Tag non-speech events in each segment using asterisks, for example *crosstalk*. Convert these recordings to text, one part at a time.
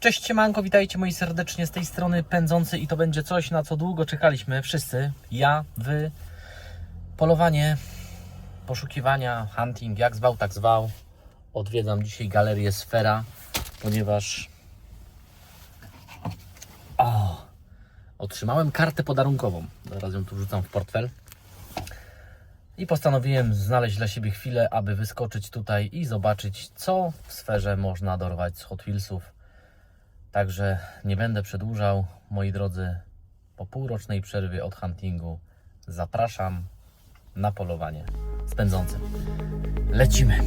Cześć siemanko, witajcie moi serdecznie z tej strony pędzący i to będzie coś na co długo czekaliśmy wszyscy, ja, wy, polowanie, poszukiwania, hunting, jak zwał tak zwał. Odwiedzam dzisiaj galerię Sfera, ponieważ o, otrzymałem kartę podarunkową, zaraz ją tu wrzucam w portfel. I postanowiłem znaleźć dla siebie chwilę, aby wyskoczyć tutaj i zobaczyć, co w sferze można dorwać z Hot Wheelsów. Także nie będę przedłużał, moi drodzy. Po półrocznej przerwie od huntingu zapraszam na polowanie z pędzącym. Lecimy!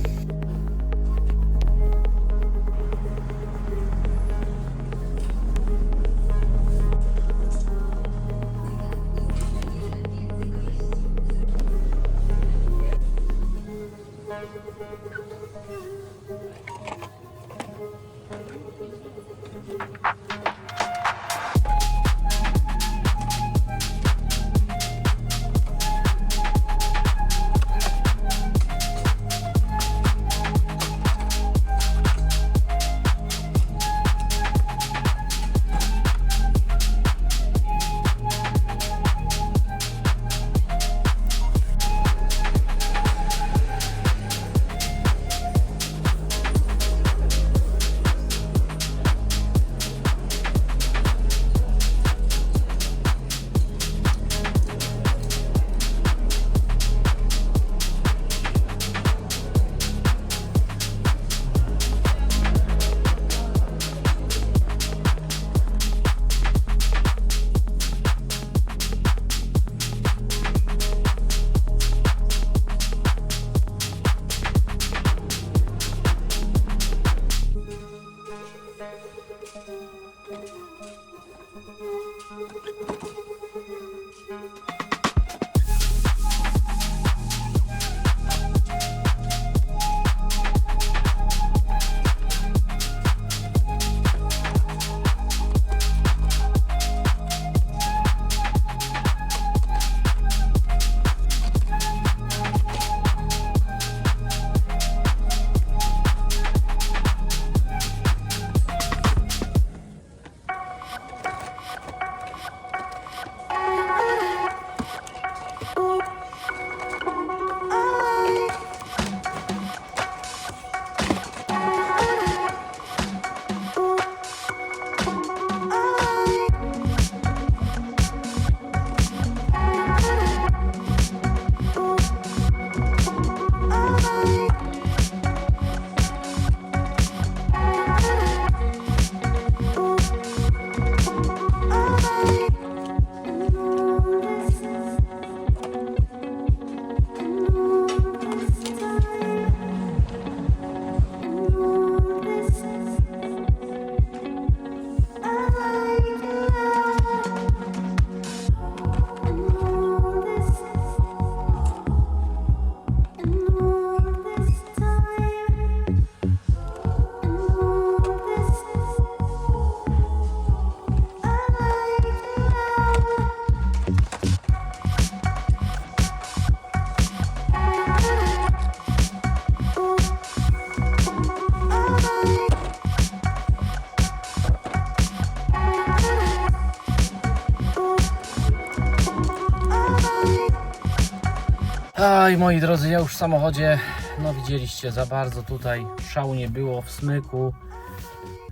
Aj, moi drodzy, ja już w samochodzie, no widzieliście, za bardzo tutaj szału nie było w smyku.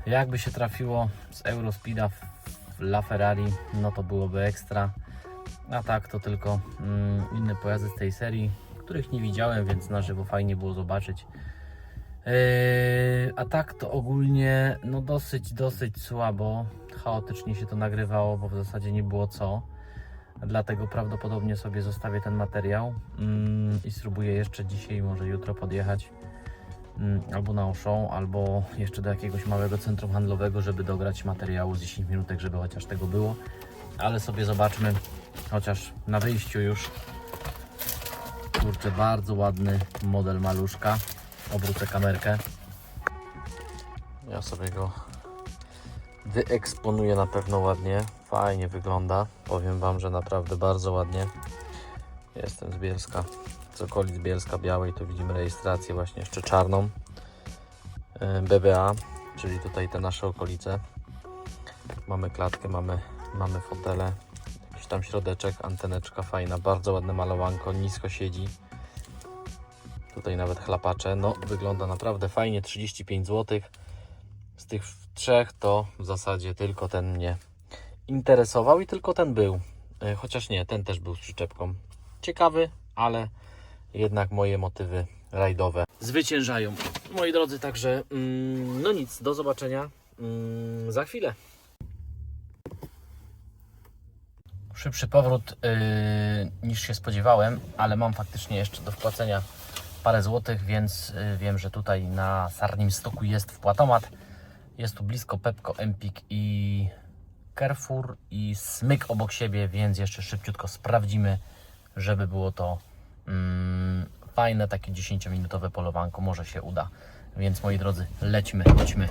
Jakby się trafiło z Eurospeeda w w La Ferrari, no to byłoby ekstra. A tak to tylko mm, inne pojazdy z tej serii, których nie widziałem, więc na żywo fajnie było zobaczyć. Yy, a tak to ogólnie, no dosyć, dosyć słabo, chaotycznie się to nagrywało, bo w zasadzie nie było co. Dlatego prawdopodobnie sobie zostawię ten materiał mm, i spróbuję jeszcze dzisiaj, może jutro podjechać mm, albo na Auchan, albo jeszcze do jakiegoś małego centrum handlowego, żeby dograć materiału z 10 minutek, żeby chociaż tego było. Ale sobie zobaczmy, chociaż na wyjściu już. Kurczę, bardzo ładny model maluszka. Obrócę kamerkę. Ja sobie go wyeksponuję na pewno ładnie. Fajnie wygląda. Powiem Wam, że naprawdę bardzo ładnie. Jestem z Bielska. Z okolic Bielska Białej to widzimy rejestrację właśnie jeszcze czarną. Yy, BBA. czyli tutaj te nasze okolice. Mamy klatkę, mamy, mamy fotele, jakiś tam środeczek, anteneczka fajna, bardzo ładne malowanko, nisko siedzi. Tutaj nawet chlapacze, no wygląda naprawdę fajnie, 35 zł. Z tych trzech to w zasadzie tylko ten mnie interesował i tylko ten był. E, Chociaż nie, ten też był z przyczepką. Ciekawy, ale jednak moje motywy rajdowe zwyciężają. Moi drodzy, także mm, no nic, do zobaczenia mm, za chwilę. Szybszy powrót yy, niż się spodziewałem, ale mam faktycznie jeszcze do wpłacenia parę złotych, więc yy, wiem, że tutaj na Sarnim Stoku jest wpłatomat. Jest tu blisko Pepko, Empik i Carrefour i Smyk obok siebie, więc jeszcze szybciutko sprawdzimy, żeby było to mm, fajne, takie 10-minutowe polowanko, może się uda. Więc moi drodzy, lećmy, chodźmy.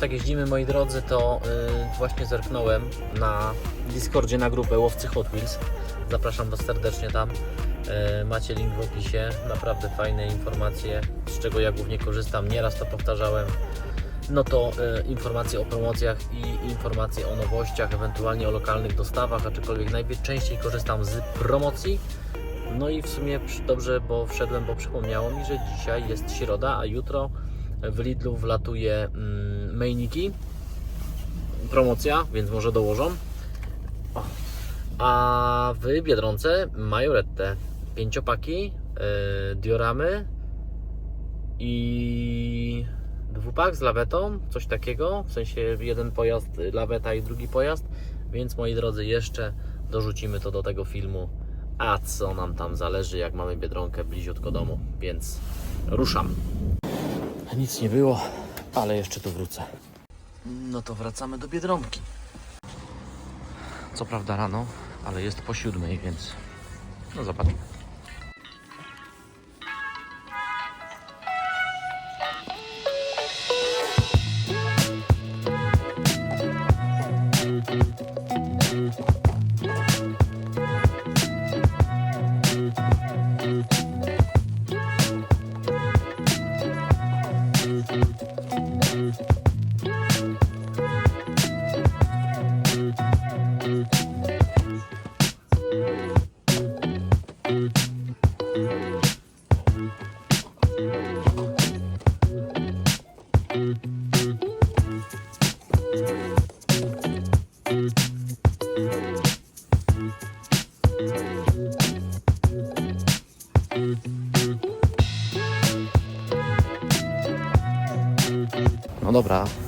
Tak jeździmy, moi drodzy, to y, właśnie zerknąłem na Discordzie na grupę Łowcy Hot Wheels. Zapraszam Was serdecznie tam. Y, macie link w opisie. Naprawdę fajne informacje, z czego ja głównie korzystam. Nieraz to powtarzałem. No to y, informacje o promocjach i informacje o nowościach, ewentualnie o lokalnych dostawach, aczkolwiek najczęściej korzystam z promocji. No i w sumie dobrze, bo wszedłem, bo przypomniało mi, że dzisiaj jest środa, a jutro w Lidlu wlatuje mm, Mejniki. Promocja, więc może dołożą. O. A w Biedronce Majoretę. Pięciopaki, yy, dioramy i dwupak z lawetą, coś takiego. W sensie jeden pojazd laweta i drugi pojazd. Więc moi drodzy, jeszcze dorzucimy to do tego filmu. A co nam tam zależy, jak mamy Biedronkę bliziutko domu. Więc ruszam. Nic nie było, ale jeszcze tu wrócę. No to wracamy do Biedronki. Co prawda rano, ale jest po siódmej, więc no zobaczmy.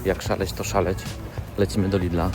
Jak szaleć, to szaleć. Lecimy do Lidla.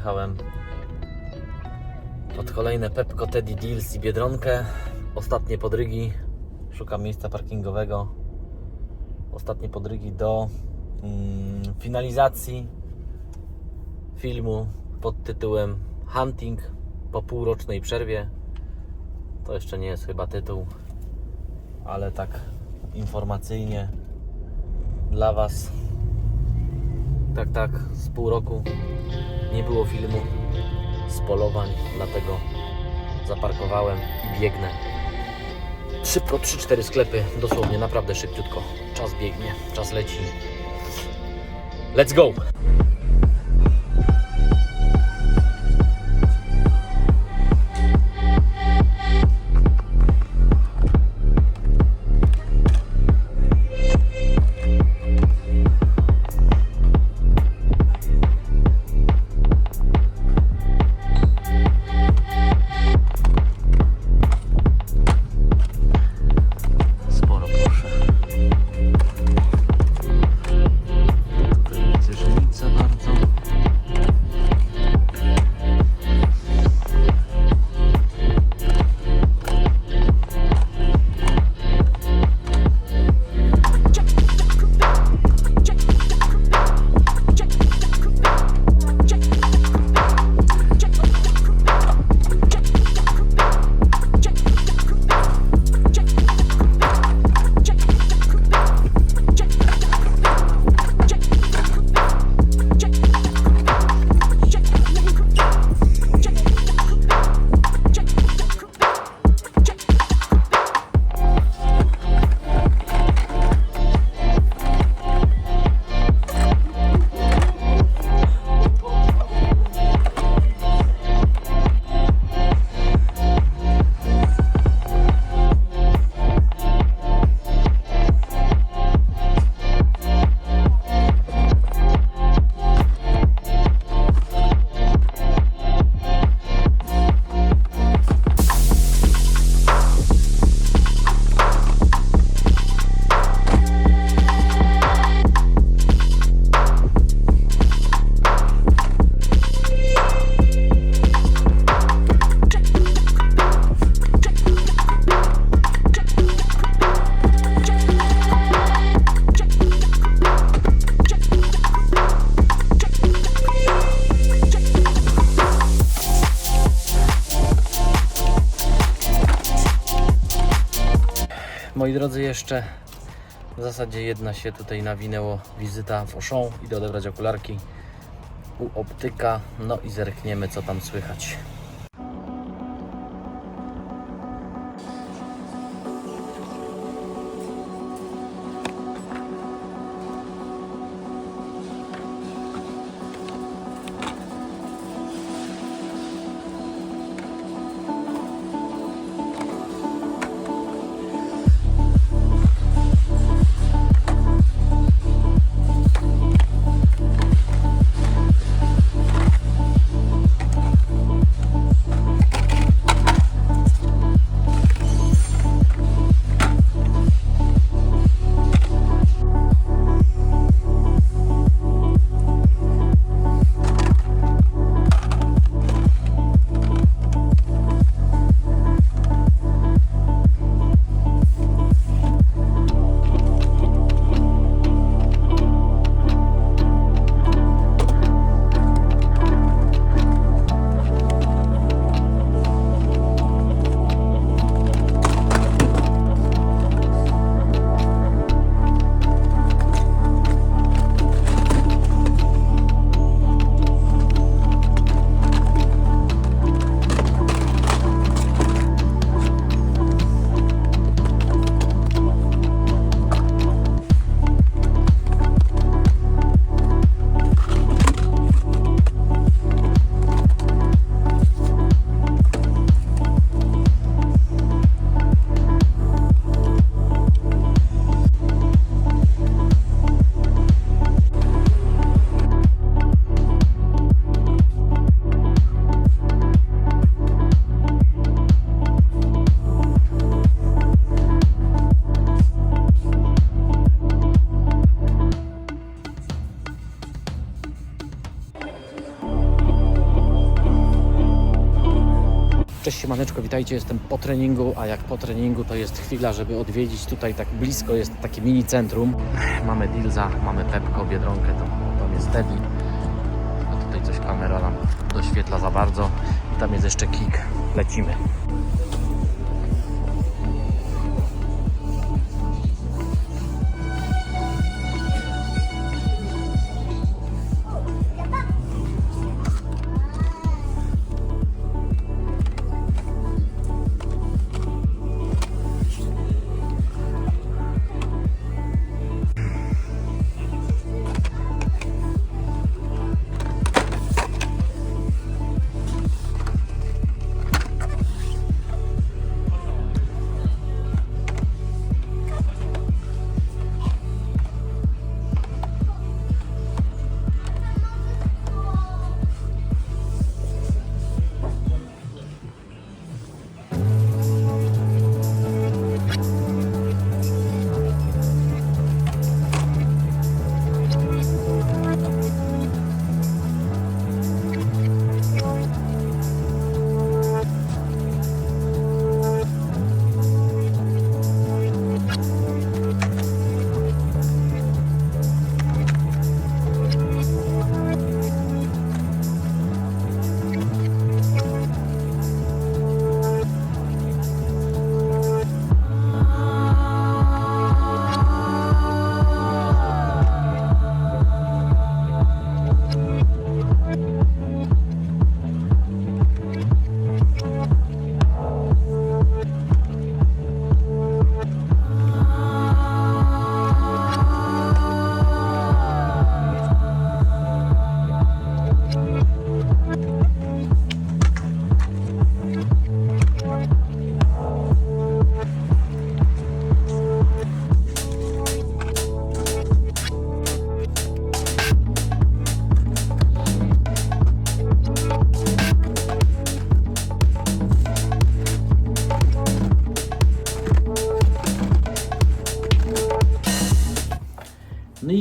Dojechałem pod kolejne Pepco Teddy Deals i Biedronkę. Ostatnie podrygi. Szukam miejsca parkingowego. Ostatnie podrygi do mm, finalizacji filmu pod tytułem Hunting po półrocznej przerwie. To jeszcze nie jest chyba tytuł, ale tak informacyjnie dla Was tak, tak, z pół roku nie było filmu z polowań, dlatego zaparkowałem i biegnę. Szybko, 3-4 sklepy, dosłownie, naprawdę szybciutko. Czas biegnie, czas leci. Let's go! Moi drodzy, jeszcze w zasadzie jedna się tutaj nawinęło wizyta w Auchan. Idę odebrać okularki u optyka, no i zerkniemy co tam słychać. Siemaneczko, witajcie, jestem po treningu, a jak po treningu to jest chwila, żeby odwiedzić tutaj tak blisko jest takie mini centrum. Mamy Dilza, mamy Pepko, Biedronkę, to tam jest Teddy. A tutaj coś kamera nam doświetla za bardzo. I tam jest jeszcze Kik. Lecimy.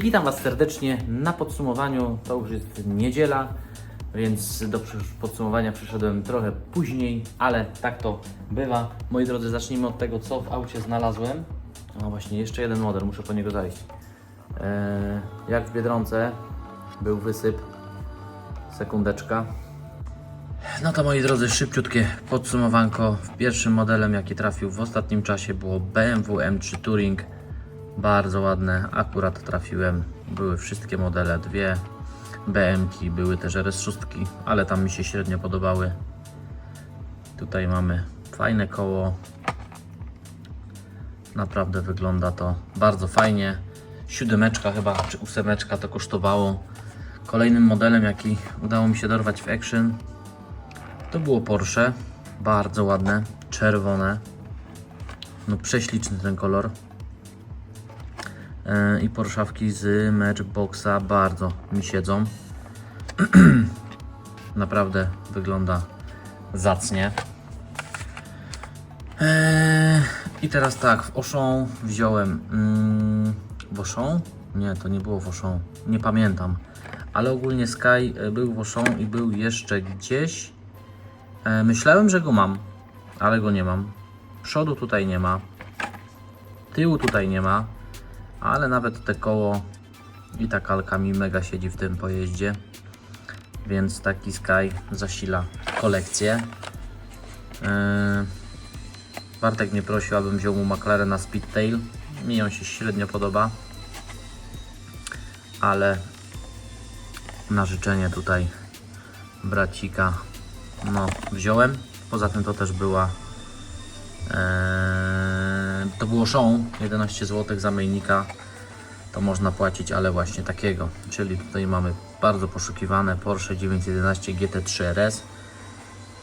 Witam Was serdecznie na podsumowaniu. To już jest niedziela, więc do podsumowania przyszedłem trochę później, ale tak to bywa. Moi drodzy, zacznijmy od tego, co w aucie znalazłem. No właśnie, jeszcze jeden model, muszę po niego zajść. Eee, jak w Biedronce był wysyp, sekundeczka. No to moi drodzy, szybciutkie podsumowanko. Pierwszym modelem, jaki trafił w ostatnim czasie było BMW M3 Touring. Bardzo ładne, akurat trafiłem. Były wszystkie modele, dwie BM-ki, były też RS6, ale tam mi się średnio podobały. Tutaj mamy fajne koło. Naprawdę wygląda to bardzo fajnie. Siódemeczka chyba, czy ósemeczka to kosztowało. Kolejnym modelem, jaki udało mi się dorwać w Action, to było Porsche. Bardzo ładne, czerwone. No prześliczny ten kolor. Yy, I Porszawki z Matchboxa bardzo mi siedzą. *clears throat* Naprawdę wygląda zacnie. Eee, I teraz tak, w Auchan wziąłem. Mm, w Auchan? Nie, to nie było w Auchan. Nie pamiętam. Ale ogólnie Sky e, był w Auchan i był jeszcze gdzieś. E, myślałem, że go mam, ale go nie mam. Przodu tutaj nie ma. Tyłu tutaj nie ma. Ale nawet te koło i ta kalka mi mega siedzi w tym pojeździe. Więc taki Sky zasila kolekcję. Yy, Bartek mnie prosił, abym wziął mu McLarena Speedtail. Mi on się średnio podoba. Ale na życzenie tutaj bracika no wziąłem. Poza tym to też była to było show 11 zł za myjnika to można płacić, ale właśnie takiego. Czyli tutaj mamy bardzo poszukiwane Porsche 911 GT3 RS.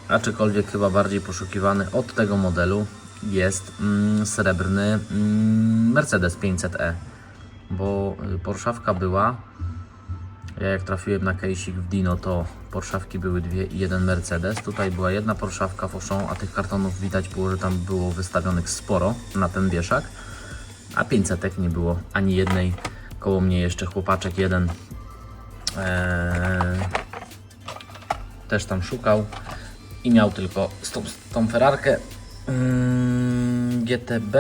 Aczkolwiek chyba bardziej poszukiwany od tego modelu jest mm, srebrny mm, Mercedes 500e. Bo y, Porszawka była. Ja jak trafiłem na case'ik w Dino, to Porszawki były dwie i jeden Mercedes. Tutaj była jedna Porszawka Auchan, a tych kartonów widać było, że tam było wystawionych sporo na ten wieszak a 500 nie było ani jednej. Koło mnie jeszcze chłopaczek jeden eee, też tam szukał i miał tylko tą, tą Ferrarkę mm, GTB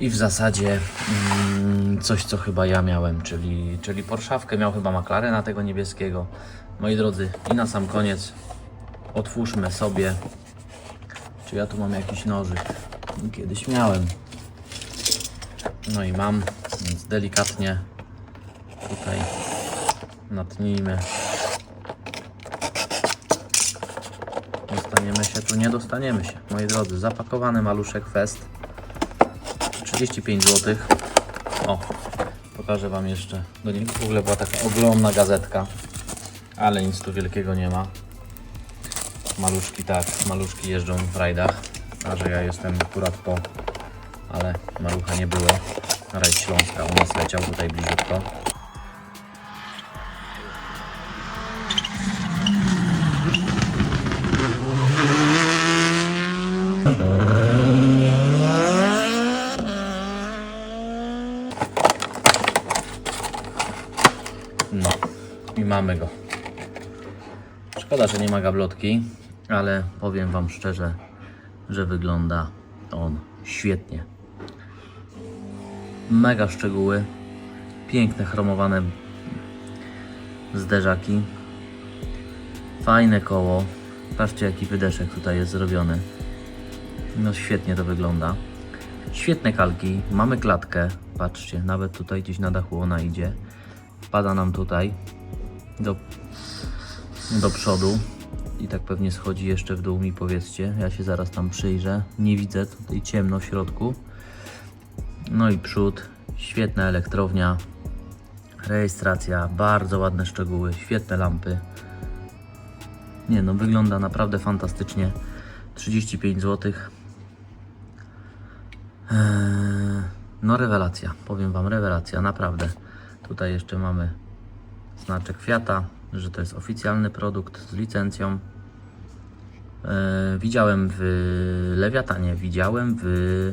i w zasadzie mm, coś co chyba ja miałem, czyli, czyli Porszawkę, miał chyba McLarena tego niebieskiego. Moi drodzy, i na sam koniec otwórzmy sobie, czy ja tu mam jakiś nożyk. Kiedyś miałem. No i mam, więc delikatnie tutaj natnijmy. Dostaniemy się, tu nie dostaniemy się. Moi drodzy, zapakowany maluszek Fest. 35 zł. O, pokażę Wam jeszcze. Do niego w ogóle była taka ogromna gazetka, ale nic tu wielkiego nie ma. Maluszki tak, maluszki jeżdżą w rajdach, a że ja jestem akurat po ale malucha nie było. Rajd Śląska u nas leciał tutaj bliziutko. Szkoda, że nie ma gablotki, ale powiem Wam szczerze, że wygląda on świetnie. Mega szczegóły, piękne chromowane zderzaki, fajne koło. Patrzcie jaki wydeszek tutaj jest zrobiony. No świetnie to wygląda. Świetne kalki, mamy klatkę. Patrzcie, nawet tutaj gdzieś na dachu ona idzie. Wpada nam tutaj do, do przodu i tak pewnie schodzi jeszcze w dół mi powiedzcie. Ja się zaraz tam przyjrzę. Nie widzę, tutaj ciemno w środku. No i przód, świetna elektrownia, rejestracja, bardzo ładne szczegóły, świetne lampy. Nie no, wygląda naprawdę fantastycznie. 35 zł. Eee, no rewelacja, powiem Wam, rewelacja, naprawdę. Tutaj jeszcze mamy znaczek Fiata, że to jest oficjalny produkt z licencją. E, widziałem w Lewiatanie, widziałem w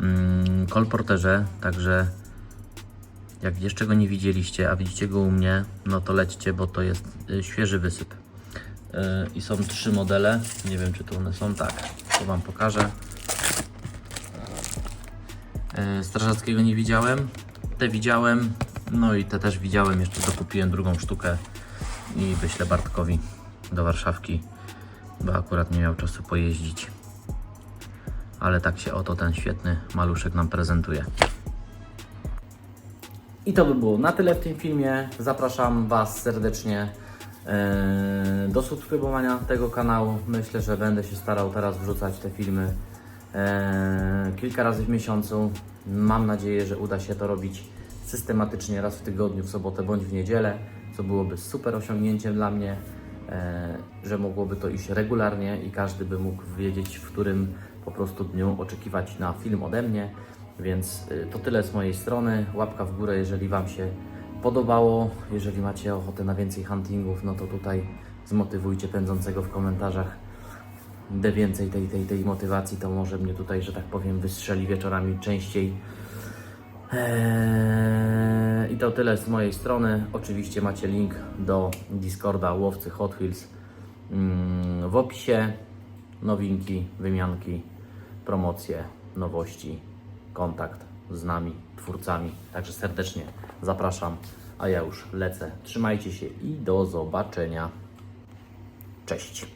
mm, Kolporterze, także jak jeszcze go nie widzieliście, a widzicie go u mnie, no to lećcie, bo to jest y, świeży wysyp. E, I są trzy modele, nie wiem czy tu one są, tak, to Wam pokażę. E, Strażackiego nie widziałem, te widziałem, no i te też widziałem, jeszcze dokupiłem drugą sztukę i wyślę Bartkowi. do Warszawki, bo akurat nie miał czasu pojeździć. Ale tak się oto ten świetny maluszek nam prezentuje. I to by było na tyle w tym filmie. Zapraszam Was serdecznie e, do subskrybowania tego kanału. Myślę, że będę się starał teraz wrzucać te filmy e, kilka razy w miesiącu. Mam nadzieję, że uda się to robić systematycznie raz w tygodniu, w sobotę bądź w niedzielę, co byłoby super osiągnięciem dla mnie, e, że mogłoby to iść regularnie i każdy by mógł wiedzieć, w którym po prostu dniu oczekiwać na film ode mnie. Więc y, to tyle z mojej strony. Łapka w górę, jeżeli Wam się podobało. Jeżeli macie ochotę na więcej huntingów, no to tutaj zmotywujcie pędzącego w komentarzach. Gdy więcej tej, tej, tej motywacji, to może mnie tutaj, że tak powiem, wystrzeli wieczorami częściej. Eee, I to tyle z mojej strony. Oczywiście macie link do Discorda Łowcy Hot Wheels mm, w opisie. Nowinki, wymianki, promocje, nowości, kontakt z nami, twórcami. Także serdecznie zapraszam, a ja już lecę. Trzymajcie się i do zobaczenia. Cześć.